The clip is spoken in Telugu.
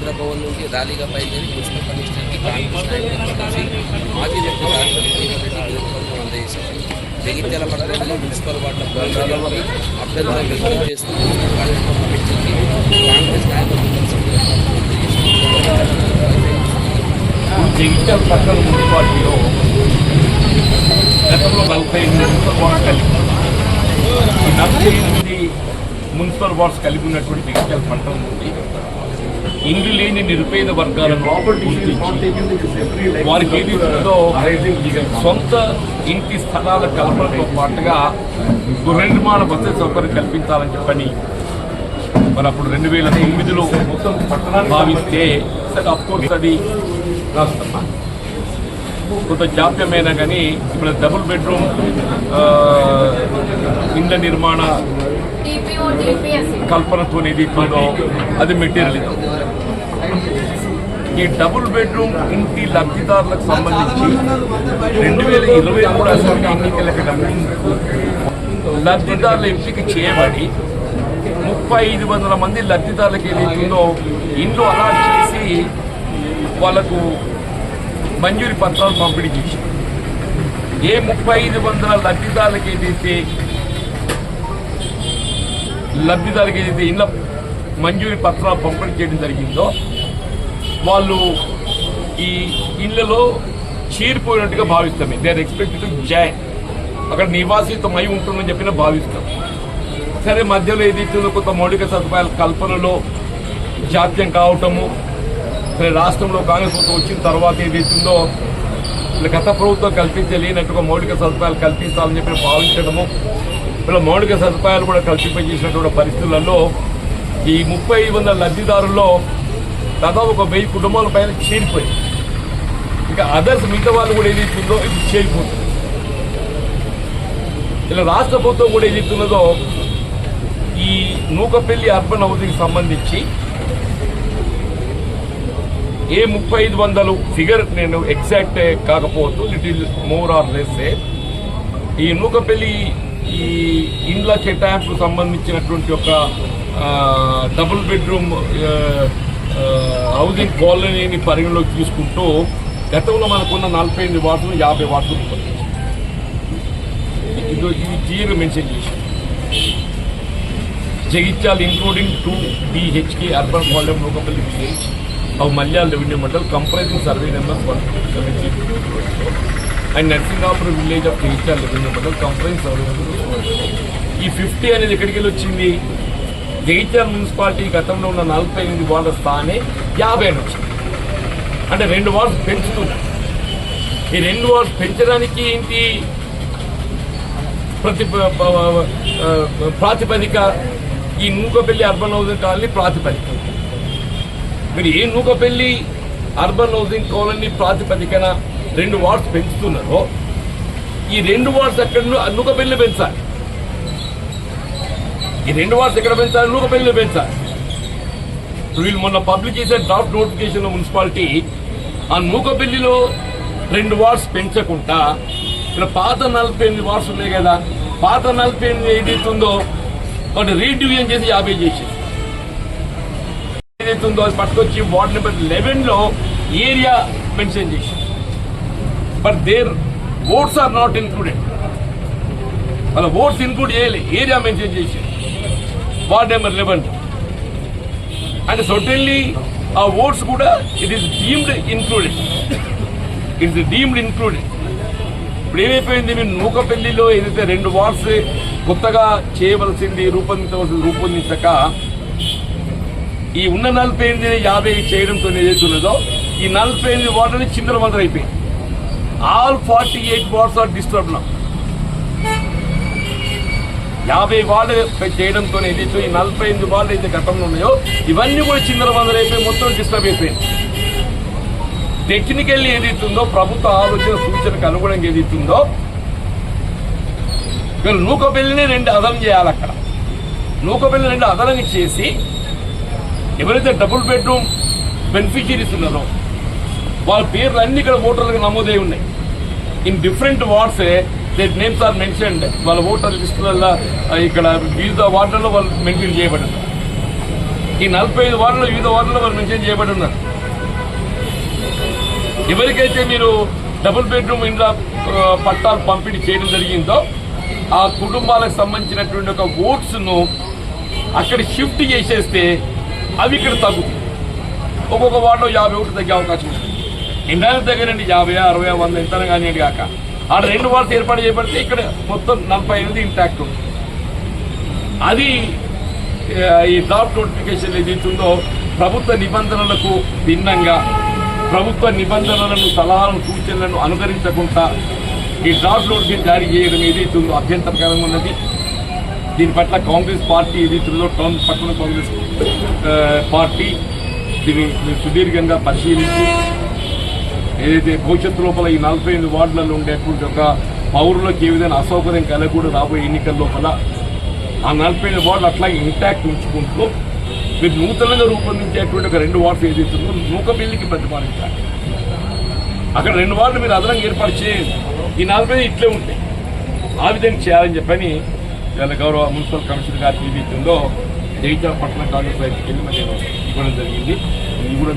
ఇంద్రభవన్ నుండి ర్యాలీగా బయలుదేరి మున్సిపల్ కమిషనర్కి కాంగ్రెస్ నాయకులు మాజీ మంత్రి డాక్టర్ అందజేశారు. జగిత్యాల పట్టణంలో మున్సిపల్ వార్డు ప్రజలకి అభ్యర్థులను వ్యక్తం చేస్తూ మున్సిపల్ కార్యక్రమం కమిటీకి కాంగ్రెస్ నాయకులు జగిత్యాల పట్టణ మున్సిపాలిటీలో గతంలో నలభై ఎనిమిది మున్సిపల్ వార్డ్స్ కలిగి నలభై ఎనిమిది మున్సిపల్ వార్డ్స్ కలిగి ఉన్నటువంటి జగిత్యాల పట్టణం నుండి ఇండ్లు లేని నిరుపేద వర్గాలను గుర్తించి వారికి ఏది ఉందో సొంత ఇంటి స్థలాల కల్పనతో పాటుగా గృహ నిర్మాణ వసతి సౌకర్యం కల్పించాలని చెప్పని మరి అప్పుడు రెండు వేల తొమ్మిదిలో భావిస్తే అఫ్కోర్స్ అది రాష్ట్రం కొంత జాప్యమైనా కానీ ఇప్పుడు డబుల్ బెడ్రూమ్ ఇండ్ల నిర్మాణ టీపీఓ టీపీఎస్ కల్పనతో ఏది ఉందో అది మెటీరియల్ ఈ డబుల్ బెడ్రూమ్ ఇంటి లబ్ధిదారులకు సంబంధించి రెండు వేల ఇరవై మూడు అసెంబ్లీ ఎన్నికలకు లబ్ధిదారుల ఎంపిక చేయబడి ముప్పై ఐదు వందల మంది లబ్ధిదారులకు ఏదైతుందో ఇండ్లు అలాట్ చేసి వాళ్ళకు మంజూరి పత్రాలు పంపిణీ చేశారు. ఏ ముప్పై ఐదు వందల లబ్ధిదారులకు ఏదైతే లబ్ధిదారులకు ఏదైతే ఇళ్ళ మంజూరి పత్రాలు పంపిణీ చేయడం జరిగిందో వాళ్ళు ఈ ఇళ్ళలో చేరిపోయినట్టుగా భావిస్తాం. They are expected to join అక్కడ నివాసితమై ఉంటుందని చెప్పిన భావిస్తాం. సరే మధ్యలో ఏదైతుందో కొంత మౌలిక సదుపాయాల కల్పనలో జాప్యం కావటము సరే రాష్ట్రంలో కాంగ్రెస్ ప్రభుత్వం వచ్చిన తర్వాత ఏదైతుందో ఇలా గత ప్రభుత్వం కల్పించలేనట్టుగా మౌలిక సదుపాయాలు కల్పించాలని చెప్పి భావించడము ఇలా మౌలిక సదుపాయాలు కూడా కల్పింపజేసినటువంటి పరిస్థితులలో ఈ ముప్పై వందల లబ్ధిదారుల్లో దాదాపు ఒక వెయ్యి కుటుంబాల పైన చేరిపోయింది. ఇక అదర్స్ మిగతా వాళ్ళు కూడా ఏదైతుందో ఇది చేరిపోతుంది. ఇలా రాష్ట్ర ప్రభుత్వం కూడా ఏదైతున్నదో ఈ నూకపల్లి అర్బన్ హౌసింగ్ సంబంధించి ఏ ముప్పై ఐదు వందలు ఫిగర్ నేను ఎగ్జాక్ట్ కాకపోవచ్చు లిటిల్ మోర్ ఆర్ లెస్. ఈ నూకపల్లి ఈ ఇండ్ల కేటాయింపుకు సంబంధించినటువంటి ఒక డబుల్ బెడ్రూమ్ హౌసింగ్ కాలనీని పరిగణలోకి తీసుకుంటూ గతంలో మనకున్న నలభై ఎనిమిది వార్డులు యాభై వార్డులు ఇది ఇది క్లియర్గా మెన్షన్ చేసి Jagtial including two DHK urban volume Lokapalli village అవి Malyal revenue model comprising survey numbers 170 and Narsingapuram village of Jaychal revenue mandal comprising survey number ఈ ఫిఫ్టీ అనేది ఎక్కడికి వెళ్ళి వచ్చింది? జగిత్యాల మున్సిపాలిటీ గతంలో ఉన్న నలభై ఎనిమిది వార్డుల స్థానే యాభై నుంచి అంటే రెండు వార్డ్స్ పెంచుతున్నారు ఈ రెండు వార్డ్స్ పెంచడానికి ఏంటి ప్రతి ప్రాతిపదిక? ఈ నూకపల్లి అర్బన్ హౌసింగ్ కాలనీ ప్రాతిపదిక. మీరు ఏ నూకపల్లి అర్బన్ హౌసింగ్ కాలనీ ప్రాతిపదికన రెండు వార్డ్స్ పెంచుతున్నారో ఈ రెండు వార్డ్స్ అక్కడ నూకపల్లి పెంచాలి. ఈ రెండు వార్డ్స్ ఎక్కడ పెంచాలి? నూకపల్లి పెంచాలి. వీళ్ళు మొన్న పబ్లిక్ చేసే డ్రాఫ్ట్ నోటిఫికేషన్ మున్సిపాలిటీ ఆ నూకపల్లిలో రెండు వార్డ్స్ పెంచకుండా ఇక్కడ పాత నలభై ఎనిమిది వార్డ్స్ ఉన్నాయి కదా పాత నలభై ఎనిమిది ఏదైతుందో వాటి రీడివిజన్ చేసి యాభై చేసేది. ఏదైతుందో అది పట్టుకొచ్చి వార్డ్ నెంబర్ లెవెన్లో ఏరియా మెన్షన్ చేసి but there votes are not included. వాళ్ళ ఓట్స్ ఇన్క్లూడ్ చేయాలి ఏరియా మెన్షన్ చేసి ward number eleven. And certainly ఆ ఓట్స్ కూడా it is deemed included it is deemed included ఇప్పుడు ఏమైపోయింది? మేము నూకపల్లిలో ఏదైతే రెండు వార్డ్స్ కొత్తగా చేయవలసింది రూపొందించవలసింది రూపొందించక ఈ ఉన్న నలభై ఎనిమిది యాభై చేయడంతో ఏదైతే ఈ నలభై ఎనిమిది వార్డు అనేది మందర అయిపోయింది. All forty eight wards are disturb నా యాభై వార్డు చేయడంతో ఏదైతే ఈ నలభై ఎనిమిది వార్డు అయితే గతంలో ఉన్నాయో ఇవన్నీ కూడా చిందర వందలైపోయి మొత్తం డిస్టర్బ్ అయిపోయింది టెక్నికల్లీ ఏదైతుందో ప్రభుత్వ ఆలోచన సూచనకు అనుగుణంగా ఏదైతుందో నూకబెల్లిని రెండు అదనం చేయాలి అక్కడ. నూకబెల్లి రెండు అదనం చేసి ఎవరైతే డబుల్ బెడ్రూమ్ బెనిఫిషియరీస్ ఉన్నారో వాళ్ళ పేర్లు అన్ని ఇక్కడ ఓటర్లకు నమోదై ఉన్నాయి. In different wards that names are mentioned వాళ్ళ ఓటర్ లిస్టులలో ఇక్కడ వివిధ వార్డులలో వాళ్ళు మెన్షన్ చేయబడింది ఈ నలభై ఐదు వార్డులో వివిధ వార్డుల్లో వాళ్ళు మెన్షన్ చేయబడి ఉన్నారు ఎవరికైతే మీరు డబుల్ బెడ్రూమ్ ఇండ్ల పట్టాలు పంపిణీ చేయడం జరిగిందో ఆ కుటుంబాలకు సంబంధించినటువంటి ఒక ఓట్స్ను అక్కడ షిఫ్ట్ చేసేస్తే అవి ఇక్కడ తగ్గు ఒక్కొక్క వార్డులో యాభై ఒకటి తగ్గే అవకాశం ఉంది. ఇండియాకి దగ్గరండి యాభై అరవై వంద ఎంత కానీ కాక. ఆడ రెండు వార్డులు ఏర్పాటు చేయబడితే ఇక్కడ మొత్తం నలభై ఎనిమిది ఇంటాక్ట్ ఉంది. అది ఈ డ్రాఫ్ట్ నోటిఫికేషన్ ఏదైతుందో ప్రభుత్వ నిబంధనలకు భిన్నంగా ప్రభుత్వ నిబంధనలను సలహాలను సూచనలను అనుసరించకుండా ఈ డ్రాఫ్ట్ నోటిఫికేషన్ జారీ చేయడం ఏదైతుందో అభ్యంతరకరంగా ఉన్నది. దీని పట్ల కాంగ్రెస్ పార్టీ ఏదైతుందో టౌన్ పట్టణ కాంగ్రెస్ పార్టీ దీన్ని సుదీర్ఘంగా పరిశీలించి ఏదైతే భవిష్యత్తు లోపల ఈ నలభై ఎనిమిది వార్డులలో ఉండేటువంటి ఒక పౌరులకు ఏ విధంగా అసౌకర్యం కలగకూడదు రాబోయే ఎన్నికల లోపల ఆ నలభై ఎనిమిది వార్డులు అట్లా ఇంటాక్ట్ ఉంచుకుంటూ మీరు నూతనంగా రూపొందించేటువంటి ఒక రెండు వార్డులు ఏదైతే నూక బిల్లుకి ప్రతిపాదించాలి. అక్కడ రెండు వార్డులు మీరు అదనంగా ఏర్పాటు చేయండి. ఈ నలభై ఇట్లే ఉంటాయి ఆ విధంగా చేయాలని చెప్పని ఇవాళ గౌరవ మున్సిపల్ కమిషనర్ గారికి ఏదైతుందో జగిత్యాల పట్టణ కాంగ్రెస్ వైపుకి వెళ్ళి మరి ఇవ్వడం జరిగింది. ఇది కూడా